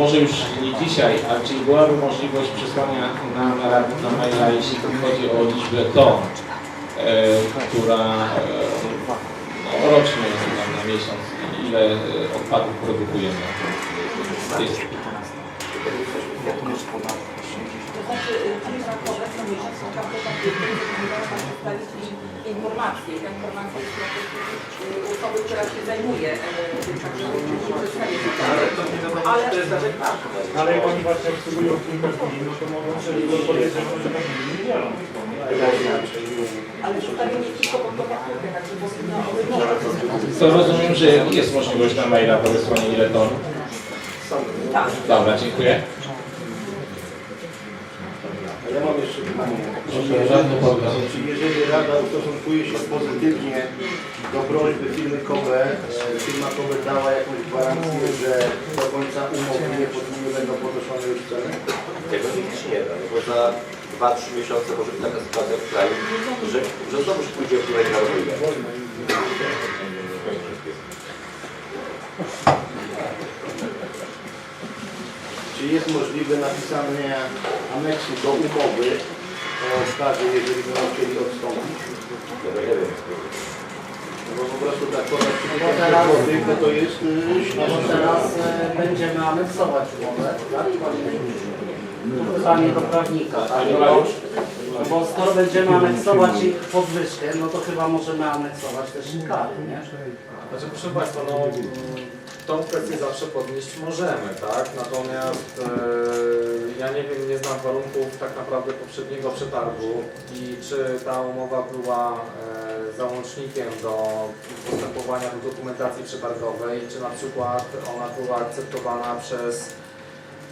może już nie dzisiaj, ale czyli byłaby możliwość przesłania nam na, maila, jeśli chodzi o liczbę ton, e, która e, no, rocznie tam na miesiąc, ile e, odpadów produkujemy. Jest, To co miesiąc takie informacje. Ta informacja jest dla tej osoby, która się zajmuje e, tym, także nie Ale Ale jak oni właśnie obsługują kilka no to mogą sobie że tak nie dzielą. ale nie tylko pod fakturkę, także no, to rozumiem, że jest możliwość na maila podesłania ile ton. tak. Dobra, dziękuję. Ja mam jeszcze pytanie. Proszę, żadny problem. Czy jeżeli Rada ustosunkuje się pozytywnie do prośby firmy Kobe, e, firma Kobe dała jakąś gwarancję, że do końca umowy nie, nie będą podnoszone już ceny? Tego ci nie da, no bo za 2-3 miesiące może być taka sytuacja w kraju, że, że znowu się pójdzie w górę na rolę. Czy jest możliwe napisanie aneksu do umowy o staży, jeżeli będą chcieli odstąpić? No bo po prostu tak podać bo teraz- złotych, no to jest No bo śmieszne. teraz e, będziemy aneksować umowę, tak? Tu Pytanie do prawnika, tak? No bo, no bo skoro będziemy aneksować ich podwyżkę, no to chyba możemy aneksować też i kary, nie? Znaczy, proszę Państwa, no, mm, tą kwestię zawsze podnieść możemy, tak? Natomiast e, ja nie wiem, nie znam warunków tak naprawdę poprzedniego przetargu i czy ta umowa była e, załącznikiem do postępowania do dokumentacji przetargowej, czy na przykład ona była akceptowana przez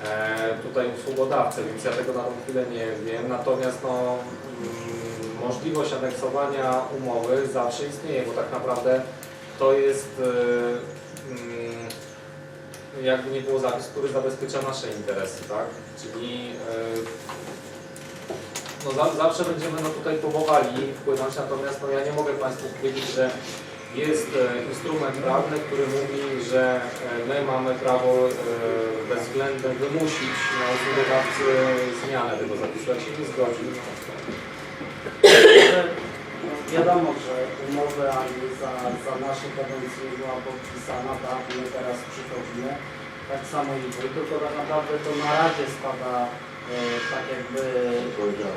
e, tutaj usługodawcę, więc ja tego na tą chwilę nie wiem. Natomiast no, mm, możliwość aneksowania umowy zawsze istnieje, bo tak naprawdę to jest e, mm, jakby nie było zapis, który zabezpiecza nasze interesy, tak? Czyli e, no za, zawsze będziemy no tutaj próbowali wpłynąć, natomiast no ja nie mogę Państwu powiedzieć, że jest e, instrument prawny, który mówi, że e, my mamy prawo bezwzględnie wymusić na usługodawcy zmianę tego zapisu. Jak się nie zgodzi, Wiadomo, że umowa ani za, za naszej kadencji nie była podpisana, tak? My teraz przychodzimy, tak samo i wy, tylko tak naprawdę to na Radzie spada e, tak jakby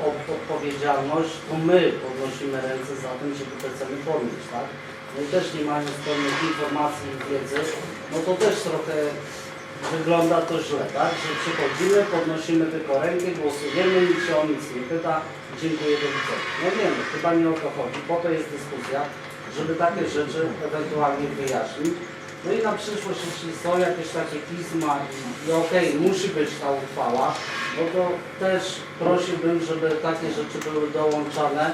od, odpowiedzialność, to my podnosimy ręce za tym, żeby te ceny podnieść, tak? No i też nie mając pełnych informacji i wiedzy, no to też trochę wygląda to źle, tak? Że przychodzimy, podnosimy tylko rękę, głosujemy, nikt się o nic nie pyta, dziękuję do widzenia. No wiemy, chyba nie o to chodzi, po to jest dyskusja, żeby takie rzeczy ewentualnie wyjaśnić. No i na przyszłość, jeśli są jakieś takie pisma i, i okej, musi być ta uchwała, no to też prosiłbym, żeby takie rzeczy były dołączane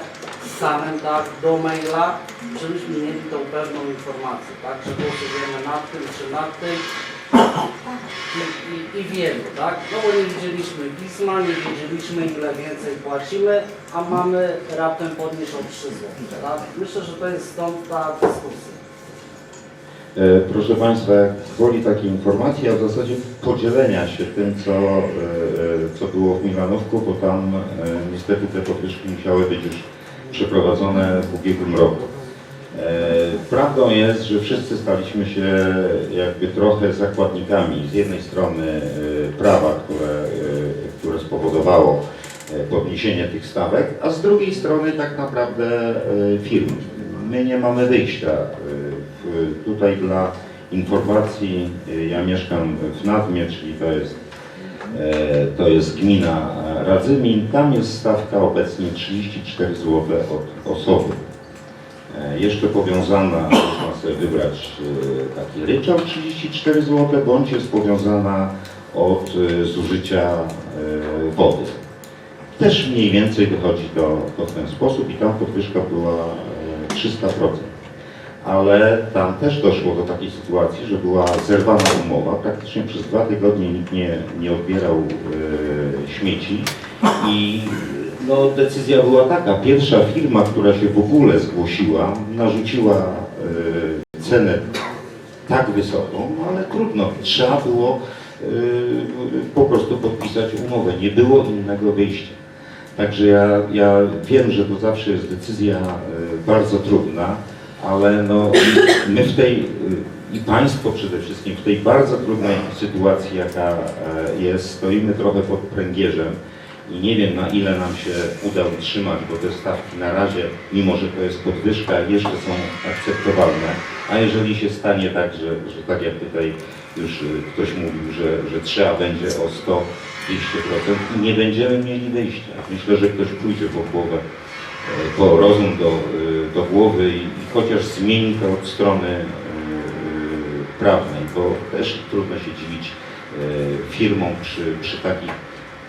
skanem, tak, do maila, żebyśmy mieli tą pewną informację, tak, że głosujemy nad tym czy nad tym, i, i, wiemy, tak? No bo nie widzieliśmy pisma, nie wiedzieliśmy ile więcej płacimy, a mamy raptem podnieść o 3 zł, tak? Myślę, że to jest stąd ta dyskusja. E, Proszę Państwa, woli takiej informacji, a w zasadzie podzielenia się tym, co, e, e, co było w Milanówku, bo tam niestety te podwyżki musiały być już przeprowadzone w ubiegłym roku. E, Prawdą jest, że wszyscy staliśmy się jakby trochę zakładnikami z jednej strony e, prawa, które, e, które spowodowało podniesienie tych stawek, a z drugiej strony tak naprawdę firm. My nie mamy wyjścia. Tutaj dla informacji, ja mieszkam w Nadmie, czyli to jest, to jest gmina Radzymin. Tam jest stawka obecnie 34 zł od osoby. E, Jeszcze powiązana, można sobie wybrać e, taki ryczałt 34 zł, bądź jest powiązana od e, zużycia wody. Też mniej więcej wychodzi to, to w ten sposób i tam podwyżka była e, 300%. Ale tam też doszło do takiej sytuacji, że była zerwana umowa. Praktycznie przez dwa tygodnie nikt nie, nie odbierał śmieci i no, decyzja była taka. Pierwsza firma, która się w ogóle zgłosiła, narzuciła e, cenę tak wysoką, ale trudno. Trzeba było po prostu podpisać umowę. Nie było innego wyjścia. Także ja, ja wiem, że to zawsze jest decyzja y, bardzo trudna, ale no, my w tej, y, i Państwo przede wszystkim, w tej bardzo trudnej sytuacji, jaka jest, stoimy trochę pod pręgierzem i nie wiem na ile nam się uda utrzymać, bo te stawki na razie, mimo że to jest podwyżka, jeszcze są akceptowalne, a jeżeli się stanie tak, że, że tak jak tutaj już y, ktoś mówił, że, że trzeba będzie o 100 200% i nie będziemy mieli wyjścia. Myślę, że ktoś pójdzie po głowę, e, po rozum do, e, do głowy i, i chociaż zmieni to od strony e, prawnej, bo też trudno się dziwić e, firmom przy, przy takich,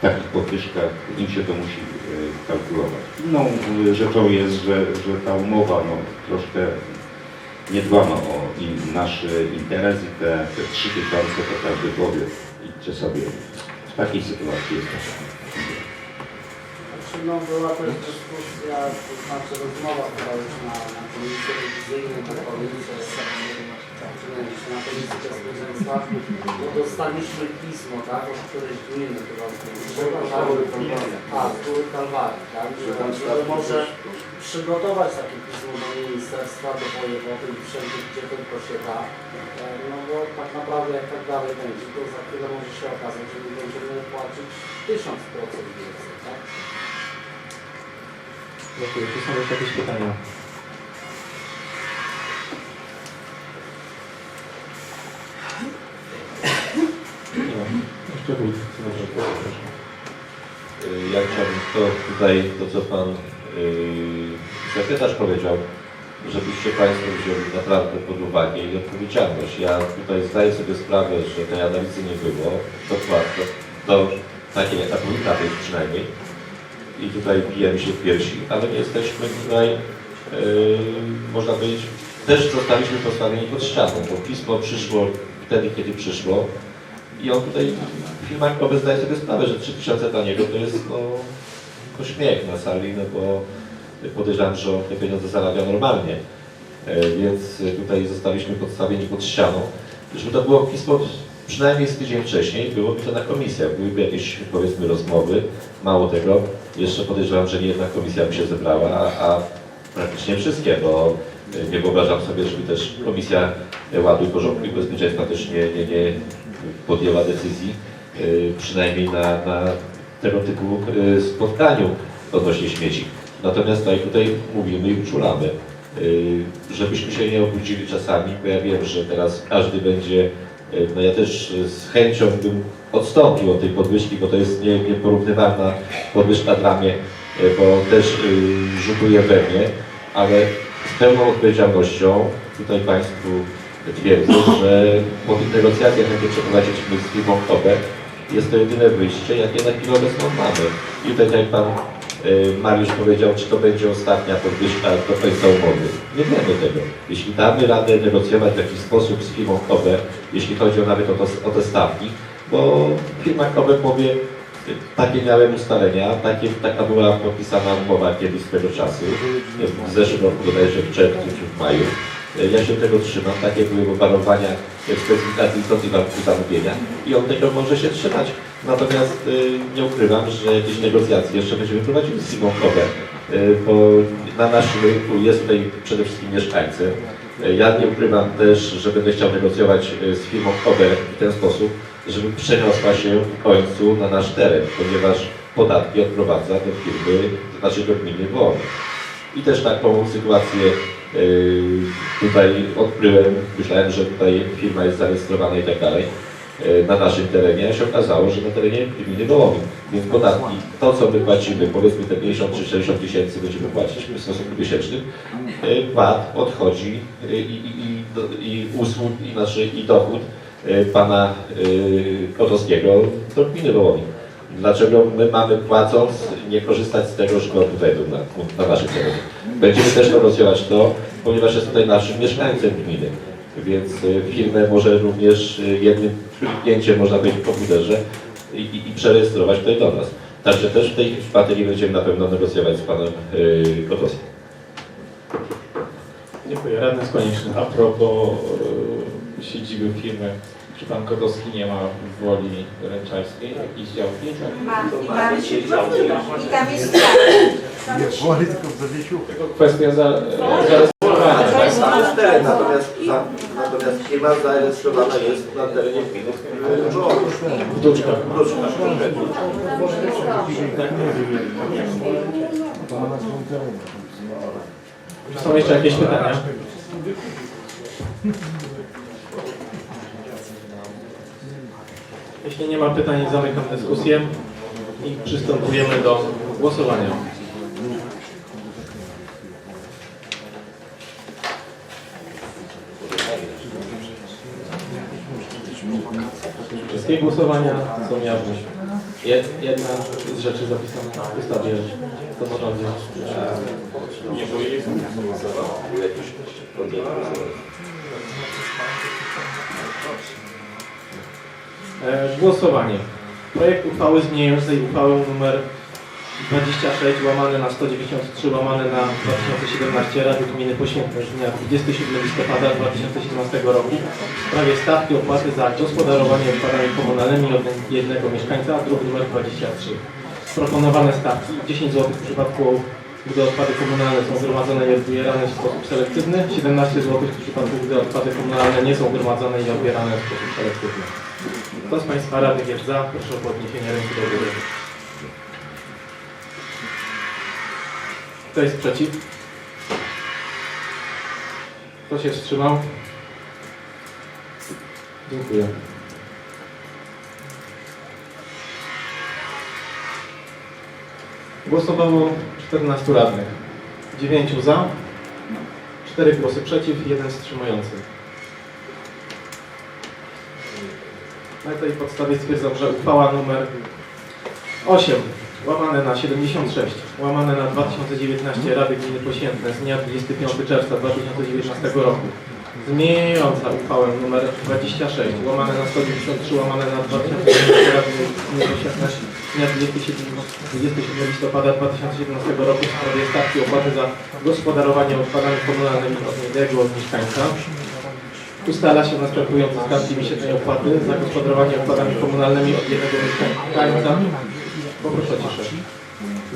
takich podwyżkach, im się to musi e, kalkulować. Inną e, rzeczą jest, że, że ta umowa no, troszkę nie dbano o in, nasz interes i te, te 3000 to każdy powie, idźcie sobie. W takiej sytuacji jesteśmy. Znaczy, no była też dyskusja, to znaczy rozmowa chyba już na, na komisji rewizyjnej, na komisji, na komisji bezpieczeństwa, bo dostaliśmy pismo, tak, od którejś gminy chyba, a, z góry Kalwarii, tak, że, że może przygotować takie pismo do ministerstwa, do wojewody i wszędzie, gdzie tylko się da, no bo tak naprawdę jak tak dalej będzie, to za chwilę może się okazać, że my będziemy płacić 1000% więcej, tak? Dziękuję. Czy są jeszcze jakieś pytania? Nie ma. Jeszcze wójt. Proszę. Y, Ja chciałbym to tutaj, to co Pan yy, sekretarz powiedział, żebyście Państwo wzięli naprawdę pod uwagę i odpowiedzialność. Ja tutaj zdaję sobie sprawę, że tej analizy nie było, dokładnie, to takiej jaka powinna być przynajmniej. I tutaj bijemy się w piersi, ale nie jesteśmy tutaj, yy, można powiedzieć, też zostaliśmy postawieni pod ścianą, bo pismo przyszło wtedy, kiedy przyszło. I on tutaj, firma Kobe zdaje sobie sprawę, że 3000 dla niego to jest no, to śmiech na sali, no bo podejrzewam, że on te pieniądze zarabia normalnie. E, Więc tutaj zostaliśmy podstawieni pod ścianą. Żeby to było pismo przynajmniej z tydzień wcześniej, byłoby to na komisjach, byłyby jakieś powiedzmy rozmowy. Mało tego, jeszcze podejrzewam, że nie jedna komisja by się zebrała, a, praktycznie wszystkie, bo nie wyobrażam sobie, żeby też Komisja Ładu i Porządku i Bezpieczeństwa też nie, nie, nie podjęła decyzji, y, przynajmniej na, na tego typu y, spotkaniu odnośnie śmieci. Natomiast tutaj, tutaj mówimy i uczulamy, y, żebyśmy się nie obudzili czasami, bo ja wiem, że teraz każdy będzie, no ja też z chęcią bym odstąpił od tej podwyżki, bo to jest nie, nieporównywalna podwyżka dla mnie, y, bo też y, rzutuje we mnie, ale z pełną odpowiedzialnością tutaj Państwu twierdzę, że po tych negocjacjach, jakie przeprowadziliśmy z firmą KOBE, jest to jedyne wyjście, jakie na chwilę obecną mamy. I tutaj, jak Pan Mariusz powiedział, czy to będzie ostatnia podwyżka do końca umowy. Nie wiemy tego. Jeśli damy radę negocjować w jakiś sposób z firmą KOBE, jeśli chodzi o nawet o, to, o te stawki, bo firma KOBE powie, takie miałem ustalenia, takie, taka była podpisana umowa kiedyś swego czasu, w zeszłym roku bodajże w czerwcu czy w maju. Ja się tego trzymam, takie były obwarowania specyfikacji istoty warunków zamówienia i on tego może się trzymać. Natomiast y, nie ukrywam, że jakieś negocjacje jeszcze będziemy prowadzili z Simą Kobe, y, bo na naszym rynku jest tutaj przede wszystkim mieszkańcy. Ja nie ukrywam też, że będę chciał negocjować y, z firmą Kobe w ten sposób, żeby przeniosła się w końcu na nasz teren, ponieważ podatki odprowadza do firmy, to znaczy do gminy Wołomin. I też taką sytuację yy, tutaj odkryłem, myślałem, że tutaj firma jest zarejestrowana i tak dalej na naszym terenie, a się okazało, że na terenie gminy Wołomin. Więc podatki, to co my płacimy, powiedzmy te 50 czy 60 tysięcy będziemy płacić w stosunku miesięcznym, yy, VAT odchodzi yy, i, i, i, i usług, i, znaczy, i dochód pana Kotowskiego do gminy Wołomin. Dlaczego my mamy płacąc nie korzystać z tego, że on tutaj na, na naszym terenie? Będziemy też negocjować to, ponieważ jest tutaj naszym mieszkańcem gminy. Więc y, firmę może również y, jednym kliknięciem można być w komputerze i, i, i przerejestrować tutaj do nas. Także też w tej materii będziemy na pewno negocjować z panem yy, Kotowskim. Dziękuję. Radny Skonieczny. A propos e, siedziby firmy Czy pan Kotowski nie ma w woli ręczarskiej jakiejś działki? Ma, i mamy się I tam jest Tylko kwestia za, zarejestrowania, To tak? natomiast, za, natomiast firma zarejestrowana jest na terenie gminy w W Duczkach. Czy są jeszcze jakieś pytania? Jeśli nie ma pytań, zamykam dyskusję i przystępujemy do głosowania. Wszystkie głosowania są jawne. Jed- Jedna z rzeczy zapisana w ustawie o samorządzie. Nie były jakieś E, Głosowanie. Projekt uchwały zmieniającej uchwałę nr 26 łamane na 193 łamane na 2017 Rady Gminy Poświętnej z dnia 27 listopada 2017 roku w sprawie stawki opłaty za gospodarowanie odpadami komunalnymi od jednego mieszkańca, druk nr 23. Proponowane stawki 10 zł w przypadku gdy odpady komunalne są gromadzone i odbierane w sposób selektywny, 17 zł w przypadku gdy odpady komunalne nie są gromadzone i odbierane w sposób selektywny. Kto z Państwa radnych jest za? Proszę o podniesienie ręki do góry. Kto jest przeciw? Kto się wstrzymał? Dziękuję. Głosowało 14 radnych. 9 za, 4 głosy przeciw, 1 wstrzymujący. Na tej podstawie stwierdzam, że uchwała numer 8 łamane na 76 łamane na 2019 Rady Gminy Poświętne z dnia 25 czerwca 2019 roku zmieniająca uchwałę numer 26 łamane na 193 łamane na 2019 Rady Gminy Poświętne z dnia 27, 27 listopada 2017 roku w sprawie stawki opłaty za gospodarowanie odpadami komunalnymi od jednego mieszkańca ustala się następujące stawki miesięcznej opłaty za gospodarowanie odpadami komunalnymi od jednego mieszkańca. Poproszę o ciszę.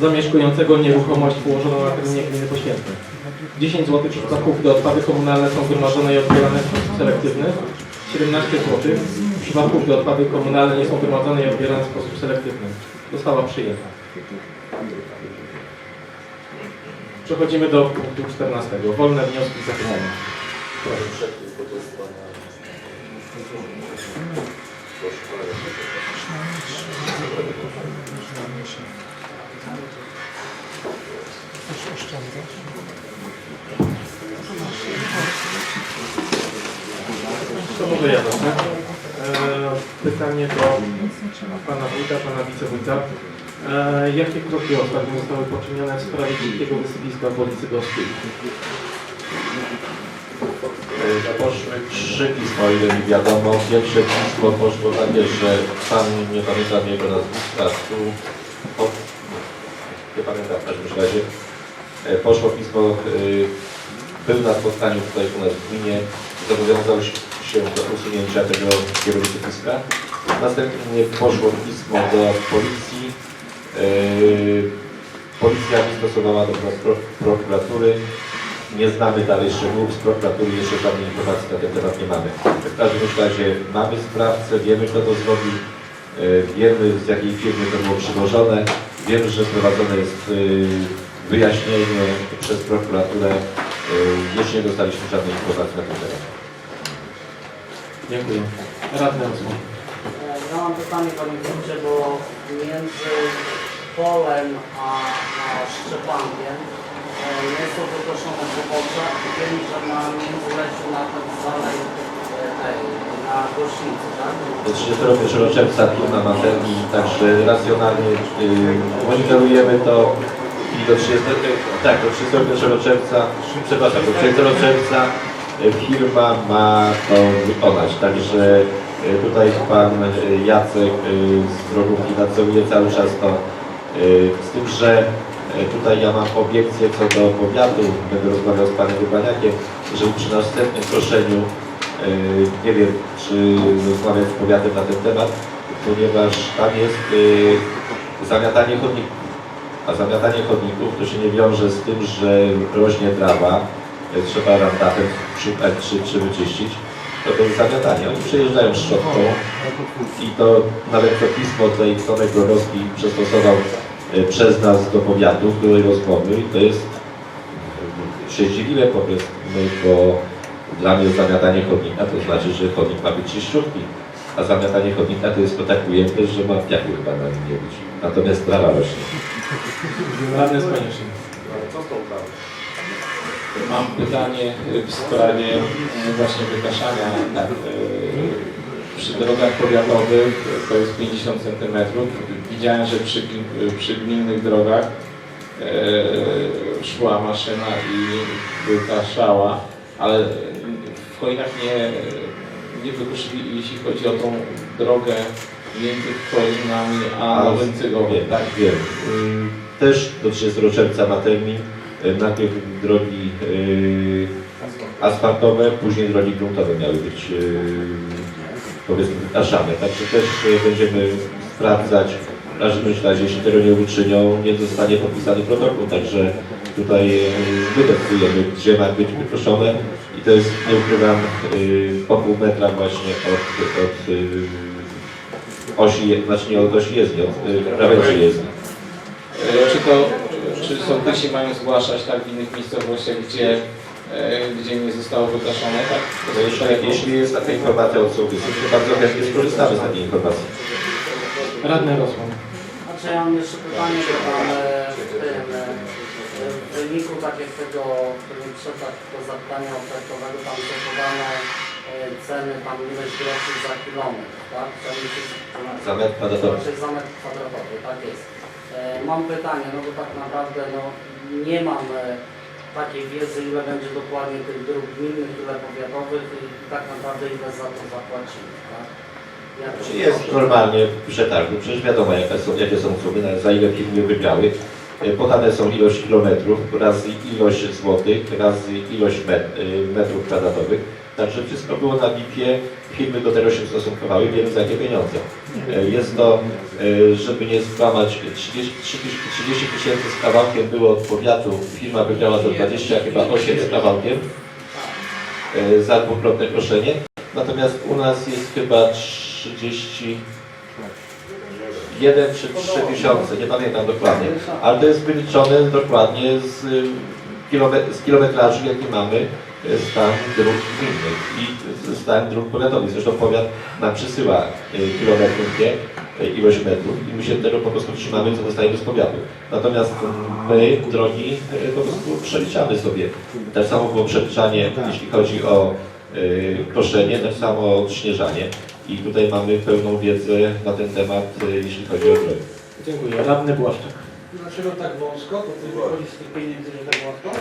Zamieszkującego nieruchomość położoną na terenie gminy Poświętnej. 10 zł w przypadku, gdy odpady komunalne są gromadzone i odbierane w sposób selektywny. 17 zł w przypadku, gdy odpady komunalne nie są gromadzone i odbierane w sposób selektywny. Została przyjęta. Przechodzimy do punktu 14. Wolne wnioski zapytania. Proszę. To może ja. E, Pytanie do pana wójta, pana wicewójta. E, jakie kroki ostatnio zostały poczynione w sprawie dzikiego wysypiska w ulicy Goskiej? No, Poszły trzy pisma, o ile mi wiadomo. Pierwsze pismo poszło takie, że pan, nie pamiętam jego nazwiska, tu, o, nie pamiętam w każdym razie, E, poszło pismo, y, był na spotkaniu tutaj u nas w gminie, zobowiązał się do usunięcia tego kierownicy Następnie poszło pismo do policji. Y, Policja wystosowała do pro- prokuratury. Nie znamy dalej szczegółów z prokuratury, jeszcze żadnej informacji na ten temat nie mamy. W każdym razie mamy sprawcę, wiemy kto to zrobił, e, wiemy z jakiej firmy to było przywożone, wiemy, że prowadzone jest e, wyjaśnienie przez prokuraturę. E, Jeszcze nie dostaliśmy żadnej informacji na ten temat. Dziękuję. Radny Osman. Ja mam pytanie Panie Wójcie, bo między Polem a, a Szczepankiem jest pobocze i wiem, że na Międzyleciu na tak zwanej e, tej, na Gościńcu, tak? Do 31 czerwca firma ma termin, także racjonalnie yy, monitorujemy to i do 30, tak, do 31 czerwca, przepraszam, do 30 czerwca y, firma ma to wykonać. Także y, tutaj pan y, Jacek z drogówki nadzoruje cały czas to, z tym, że tutaj ja mam obiekcję co do powiatu, będę rozmawiał z panem Urbaniakiem, żeby przy następnym proszeniu Nie wiem, czy rozmawiać z powiatem na ten temat, ponieważ tam jest y, zamiatanie chodników. A zamiatanie chodników to się nie wiąże z tym, że rośnie trawa, trzeba randatem szukać czy, czy wyczyścić. To to jest zamiatanie. Oni przyjeżdżają szczotką i to nawet to pismo tej Tomek Grorowski przestosował y, przez nas do powiatu, były rozmowy i to jest się zdziwiłem po prostu, bo dla mnie zamiatanie chodnika to znaczy, że chodnik ma być czyściutki, a zamiatanie chodnika to jest to tak ujęte, że ma piachy chyba na nim nie być. Natomiast trawa rośnie. Radny z Koniecznym. Ale co z tą prawdą? Mam pytanie w sprawie e, właśnie wykaszania na, e, przy drogach powiatowych, to jest 50 cm. Widziałem, że przy, przy gminnych drogach e, szła maszyna i wykaszała, ale w Chojnach nie, nie wykuszyli, jeśli chodzi o tą drogę między Chojnami a Nowym Cygowiem. Wiem, tak wiem. Też do 30 czerwca ma termin. Y, Najpierw drogi y, asfaltowe, później drogi gruntowe miały być y, powiedzmy wykaszane. Także też y, będziemy sprawdzać. W każdym razie, jeśli tego nie uczynią, nie zostanie podpisany protokół. Także tutaj y, my decydujemy, gdzie ma być wykoszone i to jest, nie ukrywam, po pół metra właśnie od, od osi, znaczy nie od osi jezdni, od krawędzi jezdni. E, Czy to, czy sołtysi mają zgłaszać tak w innych miejscowościach, gdzie, e, gdzie nie zostało wykaszone, tak? No Jeśli, jeśli jest taka informacja od sołtysów, to bardzo chętnie skorzystamy z takiej informacji. Radny Rosman. Znaczy ja mam jeszcze pytanie, bo tam e, w tym, e, w wyniku tak jak tego, tego zapytania ofertowego, tam są podane e, ceny, tam ileś groszy za kilometr, tak? Za metr kwadratowy. Znaczy za metr kwadratowy, tak jest. E, Mam pytanie, no bo tak naprawdę no, nie mam e, takiej wiedzy, ile będzie dokładnie tych dróg gminnych, ile powiatowych i tak naprawdę ile za to zapłacimy, tak? To Czy jest normalnie w przetargu, przecież wiadomo jakie są, jakie są sumy, za ile firmy wygrały. E, Podane są ilość kilometrów razy ilość złotych, razy ilość y, metrów kwadratowych. Także wszystko było na BIP-ie, firmy do tego się ustosunkowały, wiemy za jakie pieniądze. E, Jest to, e, żeby nie skłamać, 30 30 tysięcy z kawałkiem było od powiatu, firma wygrała za 20, chyba 8 z kawałkiem e, za dwukrotne koszenie. Natomiast u nas jest chyba 30 jeden czy trzy tysiące, nie pamiętam dokładnie, ale to jest wyliczone dokładnie z, y, kilome- z kilometrażu, jaki mamy stan dróg gminnych i stan dróg powiatowych. Zresztą powiat nam przysyła y, kilometrów, nie, ilość metrów i my się tego po prostu trzymamy, co dostajemy z powiatu. Natomiast my drogi y, po prostu przeliczamy sobie. Tak samo było przeliczanie, jeśli chodzi o y, koszenie, tak samo odśnieżanie. I tutaj mamy pełną wiedzę na ten temat, y, jeśli chodzi o drogi. Dziękuję. Radny Błaszczak. Dlaczego tak wąsko? To ty wychodzi z tych pieniędzy, że tak łatwo?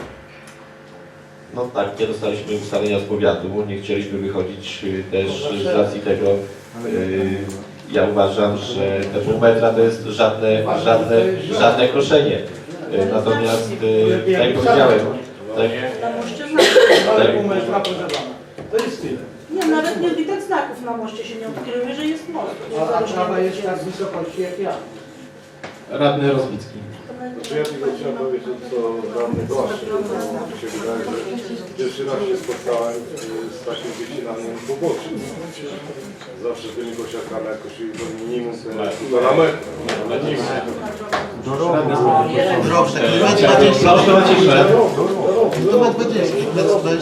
No tak, nie dostaliśmy ustalenia z powiatu, nie chcieliśmy wychodzić y, też z racji tego. y, Ja uważam, że te pół metra to jest żadne, żadne, żadne koszenie. Y, Natomiast, y, tak jak powiedziałem, tak, Na moście znaków. Ale Tak. To jest tyle. Nie, nawet nie widać znaków na moście się nie odkryły, że jest most. A, a trawa jest tak z wysokości jak ja. Radny Rozbicki. Ja tylko chciałem powiedzieć, co radny Błaszczyk, bo mi się wydaje, że pierwszy raz się spotkałem z takim wycinaniem poboczy. Zawsze tymi kosiarkami jak kosili to minimum te półtora metra. Radny Proszę o ciszę.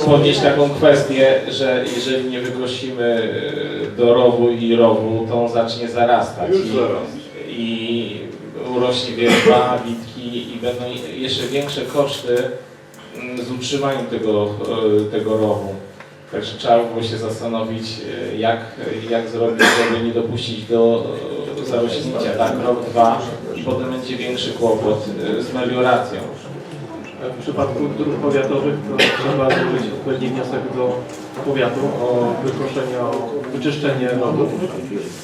Podnieść taką kwestię, że jeżeli nie wygłosimy e, do rowu i rowu, to on zacznie zarastać. Już I- zaraz. i urośnie wierba, witki i będą jeszcze większe koszty mm, z utrzymaniem tego, e, tego rowu. Także trzeba by było się zastanowić, e, jak, jak zrobić, żeby nie dopuścić do e, zarośnięcia, tak, rok, dwa i potem będzie większy kłopot z melioracją. W przypadku dróg powiatowych to trzeba złożyć odpowiedni wniosek do powiatu o wyproszenie o wyczyszczenie lodów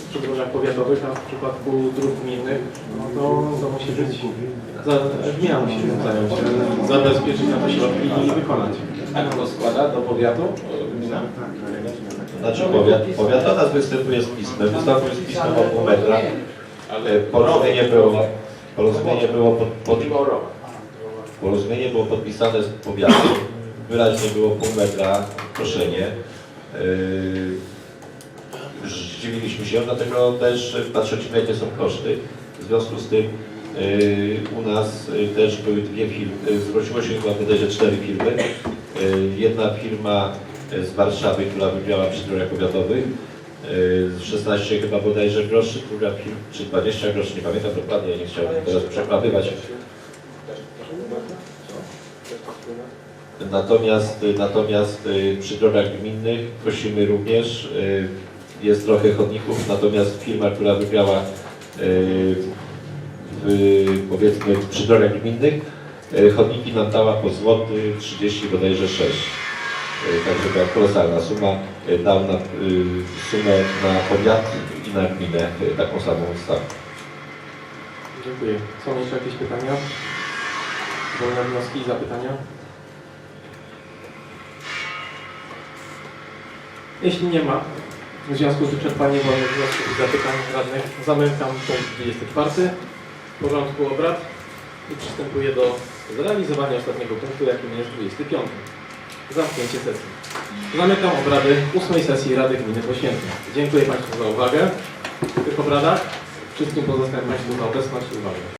przy drogach powiatowych, a w przypadku dróg gminnych no to, to musi być za, gmina musi się zająć, e, zabezpieczyć na to środki i wykonać. A kto składa do powiatu gmina? Znaczy powiat, powiat nas występuje z pismem, wystąpił z pismem o pół metra. E, Porozumienie było, porozumienie było pod, pod, porozumienie było podpisane z powiatem. Wyraźnie było pół metra proszenie. Yy, Zdziwiliśmy się, dlatego też patrzyliśmy jakie są koszty. W związku z tym yy, u nas yy, też były dwie firmy, yy, zwróciło się chyba bodajże cztery firmy. Jedna firma z Warszawy, która wygrała przy drogach powiatowych, yy, 16 chyba bodajże groszy, druga firma, czy 20 groszy, nie pamiętam dokładnie, nie chciałbym teraz przekłamywać. Natomiast, natomiast y, przy drogach gminnych prosimy również, y, jest trochę chodników, natomiast firma, która wygrała y, w, powiedzmy przy drogach gminnych, y, chodniki nam dała po złoty 30 bodajże 6. Y, Także była kolosalna suma, y, dał nam y, sumę na powiat i na gminę y, taką samą stawkę. Dziękuję. Są jeszcze jakieś pytania? Wolne wnioski i zapytania? Jeśli nie ma, w związku z wyczerpaniem wolnych wniosków i zapytań radnych, zamykam punkt 24 porządku obrad i przystępuję do zrealizowania ostatniego punktu, jakim jest 25. Zamknięcie sesji. Zamykam obrady 8 sesji Rady Gminy Poświętne. Dziękuję Państwu za uwagę w tych obradach. Wszystkim pozostałym Państwu za obecność i uwagę.